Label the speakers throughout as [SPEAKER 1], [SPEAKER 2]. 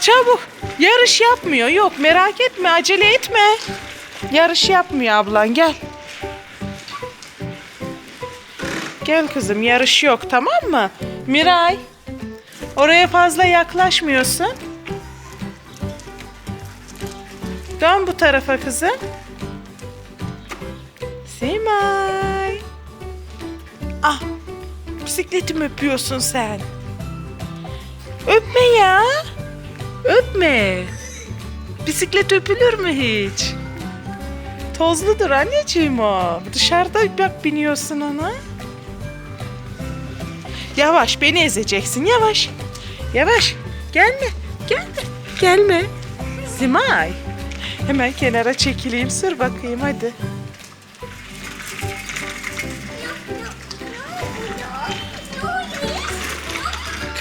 [SPEAKER 1] Çabuk. Yarış yapmıyor. Yok merak etme acele etme. Yarış yapmıyor ablan gel. Gel kızım yarış yok tamam mı? Miray. Oraya fazla yaklaşmıyorsun. Dön bu tarafa kızım. Simay. Ah, bisikletimi öpüyorsun sen. Öpme ya. Öpme. Bisiklet öpülür mü hiç? Tozludur anneciğim o. Dışarıda bak biniyorsun ona. Yavaş beni ezeceksin yavaş. Yavaş. Gelme. Gelme. Gelme. Simay. Hemen kenara çekileyim sür bakayım hadi.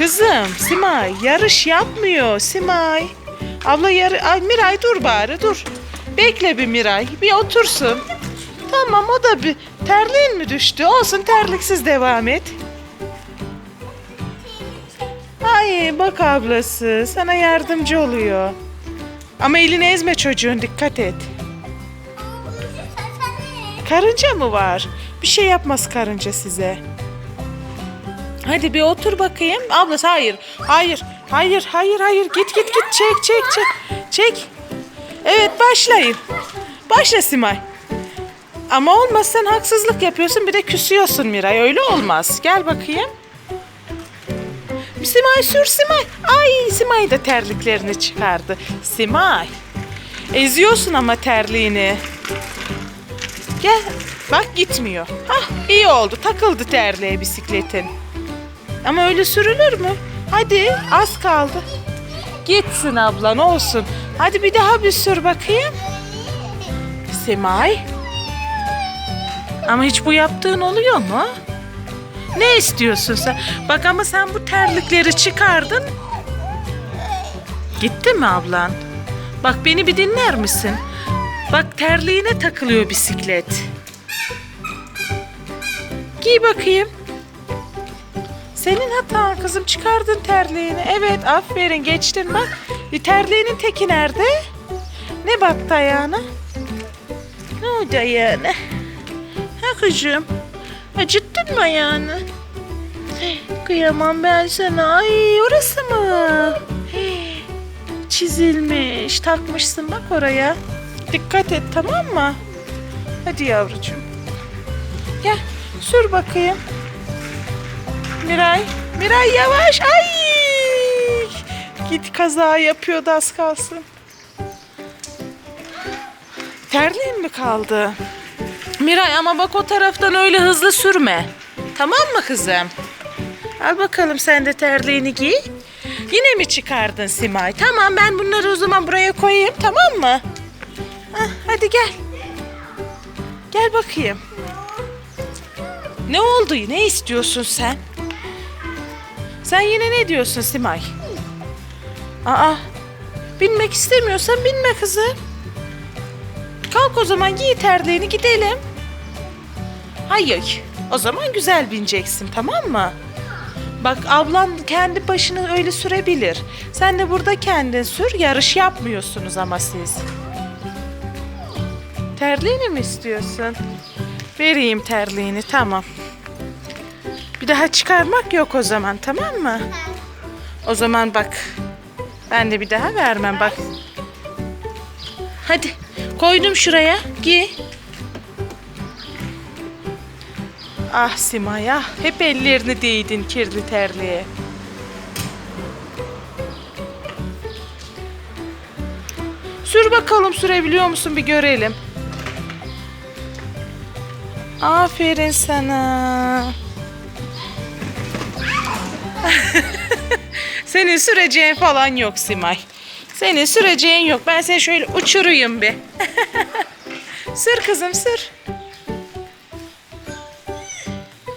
[SPEAKER 1] Kızım Simay yarış yapmıyor Simay. Abla yarı... Ay Miray dur bari dur. Bekle bir Miray bir otursun. Tamam o da bir terliğin mi düştü? Olsun terliksiz devam et. Ay bak ablası sana yardımcı oluyor. Ama elini ezme çocuğun dikkat et. Karınca mı var? Bir şey yapmaz karınca size. Hadi bir otur bakayım. Ablası hayır. Hayır. Hayır. Hayır. Hayır. Git git git. Çek çek çek. Çek. Evet başlayın. Başla Simay. Ama olmaz sen haksızlık yapıyorsun bir de küsüyorsun Miray. Öyle olmaz. Gel bakayım. Simay sür Simay. Ay Simay da terliklerini çıkardı. Simay. Eziyorsun ama terliğini. Gel. Bak gitmiyor. Hah iyi oldu. Takıldı terliğe bisikletin. Ama öyle sürülür mü? Hadi az kaldı. Gitsin ablan olsun. Hadi bir daha bir sür bakayım. Simay. Ama hiç bu yaptığın oluyor mu? Ne istiyorsun sen? Bak ama sen bu terlikleri çıkardın. Gitti mi ablan? Bak beni bir dinler misin? Bak terliğine takılıyor bisiklet. Giy bakayım. Senin hatan kızım çıkardın terliğini. Evet aferin geçtin bak. E, terliğinin teki nerede? Ne battı ayağına? Ne oldu ayağına? Ha kızım. Acıttın mı ayağını? Kıyamam ben sana. Ay orası mı? Çizilmiş. Takmışsın bak oraya. Dikkat et tamam mı? Hadi yavrucuğum. Gel sür bakayım. Miray. Miray yavaş. Ay. Git kaza yapıyordu az kalsın. Terliğin mi kaldı? Miray ama bak o taraftan öyle hızlı sürme. Tamam mı kızım? Al bakalım sen de terliğini giy. Yine mi çıkardın Simay? Tamam ben bunları o zaman buraya koyayım tamam mı? Hah, hadi gel. Gel bakayım. Ne oldu? Ne istiyorsun sen? Sen yine ne diyorsun Simay? Aa, binmek istemiyorsan binme kızım. Kalk o zaman giy terliğini gidelim. Hayır. O zaman güzel bineceksin tamam mı? Bak ablan kendi başına öyle sürebilir. Sen de burada kendin sür. Yarış yapmıyorsunuz ama siz. Terliğini mi istiyorsun? Vereyim terliğini tamam. Bir daha çıkarmak yok o zaman tamam mı? O zaman bak. Ben de bir daha vermem bak. Hadi koydum şuraya. Giy. Ah Simay ah. Hep ellerini değdin kirli terliğe. Sür bakalım sürebiliyor musun bir görelim. Aferin sana. Senin süreceğin falan yok Simay. Senin süreceğin yok. Ben seni şöyle uçuruyum bir. sür kızım sür.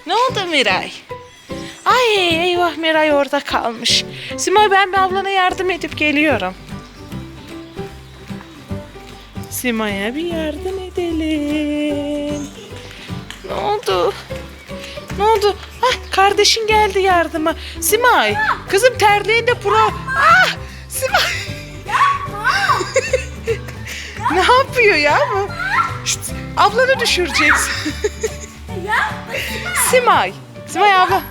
[SPEAKER 1] Ne oldu Miray? Ay eyvah Miray orada kalmış. Simay ben bir ablana yardım edip geliyorum. Simay'a bir yardım edelim. Ne oldu? Ne oldu? Ah kardeşin geldi yardıma. Simay. Kızım terliğin de pro. Ah Simay. ne yapıyor ya bu? Şşt, ablanı düşüreceksin. Simay. Simay abla.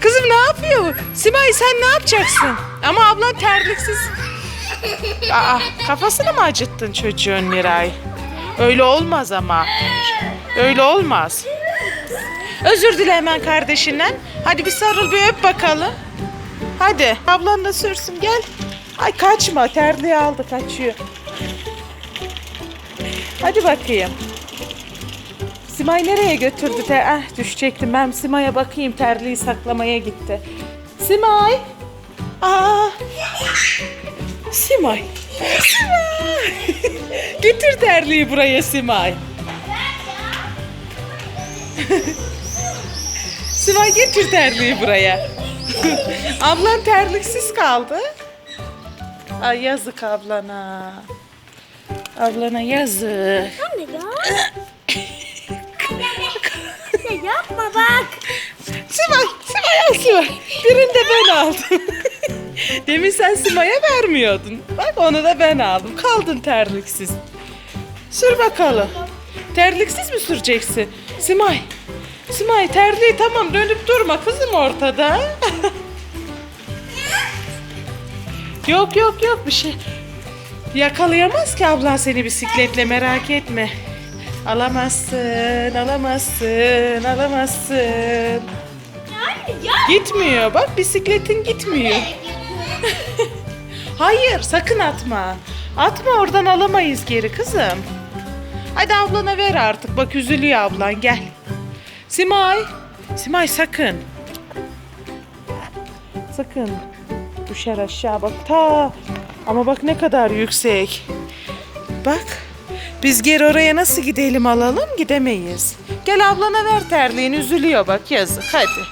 [SPEAKER 1] Kızım ne yapıyor? Simay sen ne yapacaksın? Ama ablan terliksiz. Aa, kafasını mı acıttın çocuğun Miray? Öyle olmaz ama. Öyle olmaz. Özür dile hemen kardeşinden. Hadi bir sarıl bir öp bakalım. Hadi ablan da sürsün gel. Ay kaçma terliği aldı kaçıyor. Hadi bakayım. Simay nereye götürdü? Ter ah düşecektim ben Simay'a bakayım terliği saklamaya gitti. Simay. Aa. Simay. Simay. Getir terliği buraya Simay. Simay getir terliği buraya. Ablan terliksiz kaldı. Ay yazık ablana. Ablana yazık.
[SPEAKER 2] Anne ya. ya yapma bak.
[SPEAKER 1] Simay, Simay al Simay. Birini de ben aldım. Demin sen Simay'a vermiyordun. Bak onu da ben aldım. Kaldın terliksiz. Sür bakalım. Terliksiz mi süreceksin? Simay. Simay terliği tamam dönüp durma kızım ortada. yok yok yok bir şey. Yakalayamaz ki ablan seni bisikletle merak etme. Alamazsın, alamazsın, alamazsın. Gitmiyor bak bisikletin gitmiyor. Hayır sakın atma. Atma oradan alamayız geri kızım. Hadi ablana ver artık bak üzülüyor ablan gel. Simay. Simay sakın. Sakın. Düşer aşağı bak ta. Ama bak ne kadar yüksek. Bak. Biz geri oraya nasıl gidelim alalım gidemeyiz. Gel ablana ver terliğini üzülüyor bak yazık hadi.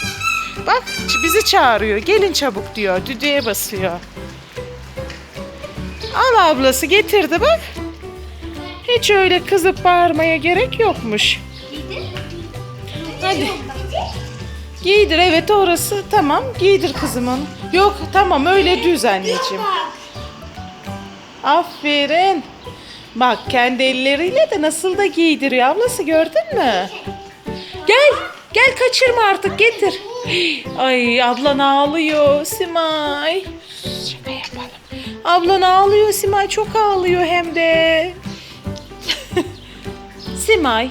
[SPEAKER 1] Bak bizi çağırıyor. Gelin çabuk diyor. Düdüğe basıyor. Al ablası getirdi bak. Hiç öyle kızıp bağırmaya gerek yokmuş. Hadi. Giydir evet orası tamam giydir kızım onu. Yok tamam öyle düz anneciğim. Aferin. Bak kendi elleriyle de nasıl da giydiriyor ablası gördün mü? Gel gel kaçırma artık getir. Ay ablan ağlıyor Simay. Şaka yapalım. Ablan ağlıyor Simay çok ağlıyor hem de. Simay.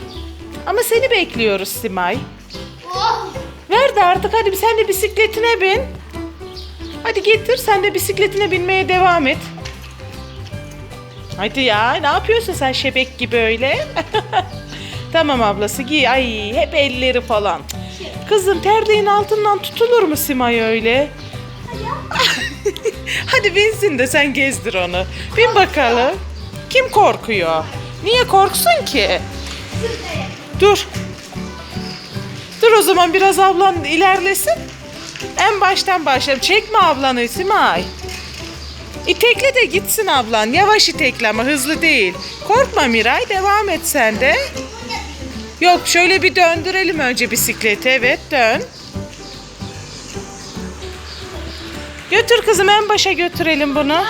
[SPEAKER 1] Ama seni bekliyoruz Simay.
[SPEAKER 2] Oh.
[SPEAKER 1] Ver de artık hadi sen de bisikletine bin. Hadi getir sen de bisikletine binmeye devam et. Hadi ya ne yapıyorsun sen şebek gibi öyle? tamam ablası giy. Ay hep elleri falan. Kızım terliğin altından tutulur mu Simay öyle? Hadi binsin de sen gezdir onu. Bin bakalım. Kim korkuyor? Niye korksun ki? Dur. Dur o zaman biraz ablan ilerlesin. En baştan başlayalım. Çekme ablanı Simay. İtekle de gitsin ablan. Yavaş itekle ama hızlı değil. Korkma Miray devam et sen de. Yok şöyle bir döndürelim önce bisikleti. Evet dön. Götür kızım en başa götürelim bunu.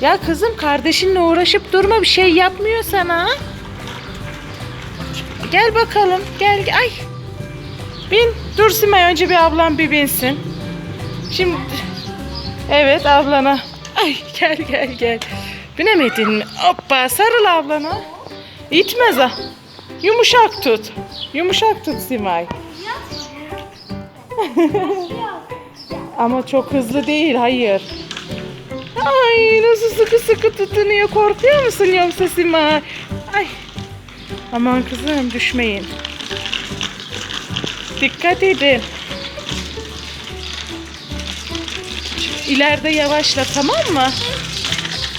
[SPEAKER 1] Ya kızım kardeşinle uğraşıp durma bir şey yapmıyor sana. Gel bakalım gel ay. Bin dur Simay önce bir ablam bir binsin. Şimdi evet ablana. Ay gel gel gel. Binemedin mi? Hoppa sarıl ablana. İtmez ha. Yumuşak tut. Yumuşak tut Simay. Ama çok hızlı değil hayır. Ay nasıl sıkı sıkı tutunuyor. Korkuyor musun yoksa Simay? Ay. Aman kızım düşmeyin. Dikkat edin. İleride yavaşla tamam mı?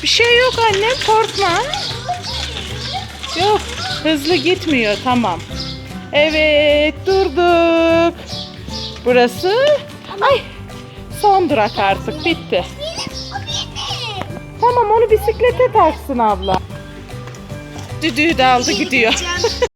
[SPEAKER 1] Bir şey yok annem korkma. Yok hızlı gitmiyor tamam. Evet durduk. Burası ay son durak artık bitti. Tamam onu bisiklete taksın abla. Düdüğü de aldı gidiyor.